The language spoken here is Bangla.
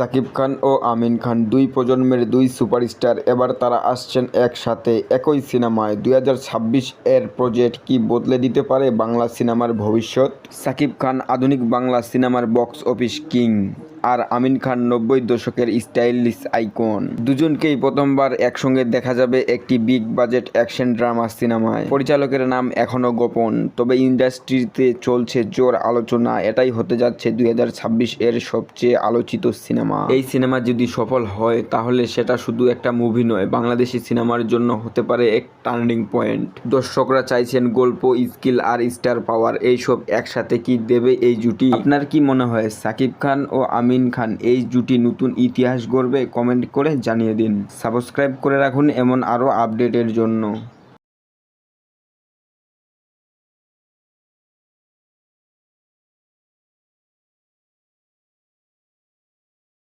সাকিব খান ও আমিন খান দুই প্রজন্মের দুই সুপারস্টার। এবার তারা আসছেন একসাথে একই সিনেমায়। দুই হাজার ছাব্বিশ এর প্রজেক্ট কি বদলে দিতে পারে বাংলা সিনেমার ভবিষ্যৎ? সাকিব খান আধুনিক বাংলা সিনেমার বক্স অফিস কিং। আর আমিন খান নব্বই দশকের স্টাইলিশ আইকন। দুজনকেই প্রথমবার একসঙ্গে দেখা যাবে একটি বিগ বাজেট অ্যাকশন ড্রামা সিনেমায়। পরিচালকের নাম এখনও গোপন, তবে ইন্ডাস্ট্রিতে চলছে জোর আলোচনা। এটাই হতে যাচ্ছে দুই হাজার ছাব্বিশ এর সবচেয়ে আলোচিত সিনেমা। এই সিনেমা যদি সফল হয়, তাহলে সেটা শুধু একটা মুভি নয়, বাংলাদেশি সিনেমার জন্য হতে পারে এক টার্নিং পয়েন্ট। দর্শকরা চাইছেন গল্প, স্কিল আর স্টার পাওয়ার, এইসব একসাথে কি দেবে এই জুটি? আপনার কি মনে হয়, সাকিব খান ও আমিন খান এই জুটি নতুন ইতিহাস গড়বে, কমেন্ট করে জানিয়ে দিন। সাবস্ক্রাইব করে রাখুন এমন আরও আপডেটের জন্য।